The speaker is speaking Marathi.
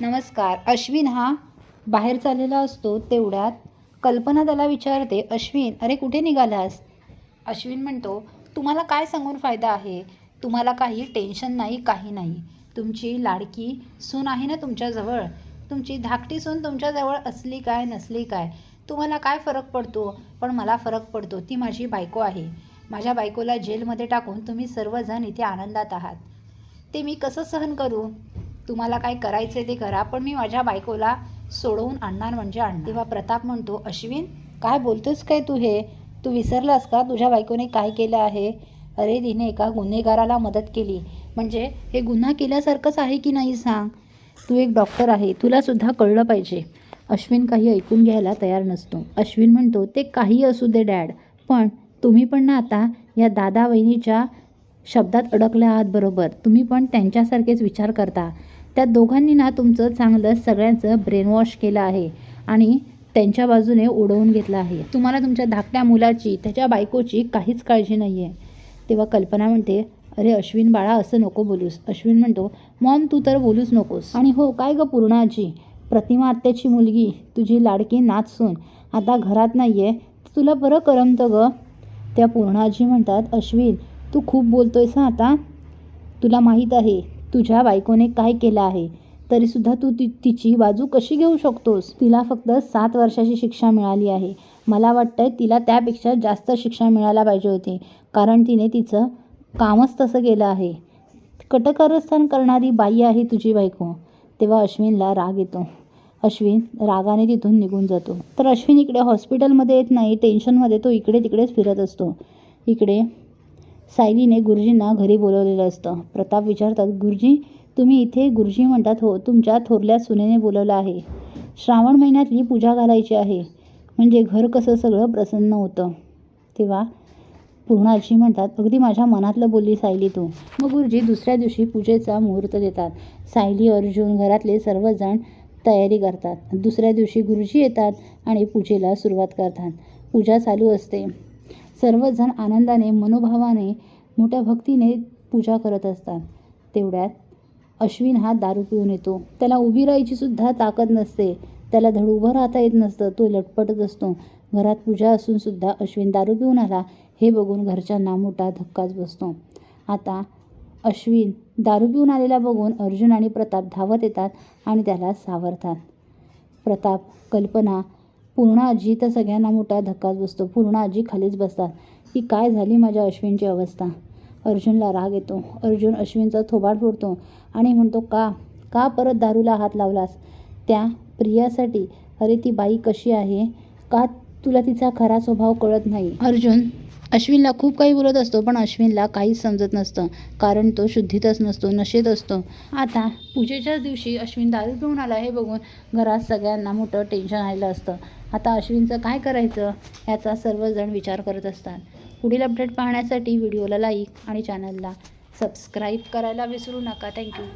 नमस्कार अश्विन हा बाहेर चाललेला असतो तेवढ्यात. कल्पना त्याला विचारते अश्विन अरे कुठे निघालास? अश्विन म्हणतो तुम्हाला काय सांगून फायदा आहे? तुम्हाला काही टेन्शन नाही काही नाही. तुमची लाडकी सून आहे ना तुमच्याजवळ तुमची धाकटी सून तुमच्याजवळ असली काय नसली काय? तुम्हाला काय फरक पडतो? पण मला फरक पडतो. ती माझी बायको आहे. माझ्या बायकोला जेलमध्ये टाकून तुम्ही सर्वजण इथे आनंदात आहात. ते मी कसं सहन करू? तुम्हाला काय करायचं ते करा पण मी माझ्या बायकोला सोडवून आणणार म्हणजे आणणार. तेव्हा प्रताप म्हणतो अश्विन काय बोलतोस काय तू हे? तू विसरलास का? तुझ्या बायकोने काय केलं आहे? अरे तिने एका गुन्हेगाराला मदत केली. म्हणजे हे गुन्हा केल्यासारखंच आहे की नाही सांग? तू एक डॉक्टर आहे तुलासुद्धा कळलं पाहिजे. अश्विन काही ऐकून घ्यायला तयार नसतो. अश्विन म्हणतो ते काही असू दे डॅड. पण तुम्ही पण ना आता या दादा वहिनीच्या शब्दात अडकल्या आहात बरोबर. तुम्ही पण त्यांच्यासारखेच विचार करता. त्या दोघांनी ना तुमचं चांगलं सगळ्यांचं ब्रेनवॉश केलं आहे आणि त्यांच्या बाजूने ओढवून घेतलं आहे. तुम्हाला तुमच्या धाकट्या मुलाची त्याच्या बायकोची काहीच काळजी नाही आहे तेव्हा कल्पना म्हणते अरे अश्विन बाळा असं नको बोलूस. अश्विन म्हणतो मॉम तू तर बोलूच नकोस. आणि हो काय गं पूर्णाजी? प्रतिमा आत्याची मुलगी तुझी लाडकी नाचसून आता घरात नाही आहे तुला बरं करमतं गं. त्या पूर्णाजी म्हणतात अश्विन तू खूप बोलतोयस ना आता? तुला माहीत आहे तुझ्या बायकोने काय केलं आहे तरीसुद्धा तू ति तिची बाजू कशी घेऊ शकतोस? तिला फक्त सात वर्षाची शिक्षा मिळाली आहे. मला वाटतंय तिला त्यापेक्षा जास्त शिक्षा मिळायला पाहिजे होती कारण तिने तिचं कामच तसं केलं आहे. कटकारस्थान करणारी बाई आहे तुझी बायको. तेव्हा अश्विनला राग येतो. अश्विन रागाने तिथून निघून जातो. तर अश्विन इकडे हॉस्पिटलमध्ये येत नाही टेन्शनमध्ये तो इकडे तिकडेच फिरत असतो. इकडे सायलीने गुरुजींना घरी बोलवलेलं असतं. प्रताप विचारतात गुरुजी तुम्ही इथे गुरुजी म्हणतात हो तुमच्या थोरल्या सुनेने बोलवलं आहे. श्रावण महिन्यातली पूजा घालायची आहे. म्हणजे घर कसं सगळं प्रसन्न होतं. तेव्हा पूर्णाजी म्हणतात अगदी माझ्या मनातलं बोलली सायली तू. मग गुरुजी दुसऱ्या दिवशी पूजेचा मुहूर्त देतात. सायली अर्जुन घरातले सर्वजण तयारी करतात. दुसऱ्या दिवशी गुरुजी येतात आणि पूजेला सुरुवात करतात. पूजा चालू असते. सर्वजण आनंदाने मनोभावाने मोठ्या भक्तीने पूजा करत असतात. तेवढ्यात अश्विन हा दारू पिऊन येतो. त्याला उभी राहायची सुद्धा ताकद नसते. त्याला धड उभं राहता येत नसतं. तो लटपटत असतो. घरात पूजा असून सुद्धा अश्विन दारू पिऊन आला हे बघून घरच्यांना मोठा धक्काच बसतो. आता अश्विन दारू पिऊन आलेला बघून अर्जुन आणि प्रताप धावत येतात आणि त्याला सावरतात. प्रताप कल्पना पूर्ण आजी तर सगळ्यांना मोठा धक्काच बसतो. पूर्ण आजी खालीच बसतात. की काय झाली माझ्या अश्विनची अवस्था? अर्जुनला राग येतो. अर्जुन अश्विनचा थोबाड फोडतो आणि म्हणतो का? का परत दारूला हात लावलास? त्या प्रियासाठी. अरे ती बाई कशी आहे? का तुला तिचा खरा स्वभाव कळत नाही? अर्जुन अश्विनला खूप काही बोलत असतो पण अश्विनला काहीच समजत नसतं. कारण तो शुद्धीतच नसतो नशेत असतो. आता पूजेच्याच दिवशी अश्विन दारू पिऊन आला हे बघून घरात सगळ्यांना मोठं टेन्शन आलेलं असतं. आता अश्विनचं काय करायचं याचा सर्वजण विचार करत असतात. पुढील अपडेट पाहण्यासाठी व्हिडिओला लाईक आणि चॅनलला सबस्क्राईब करायला विसरू नका. थँक्यू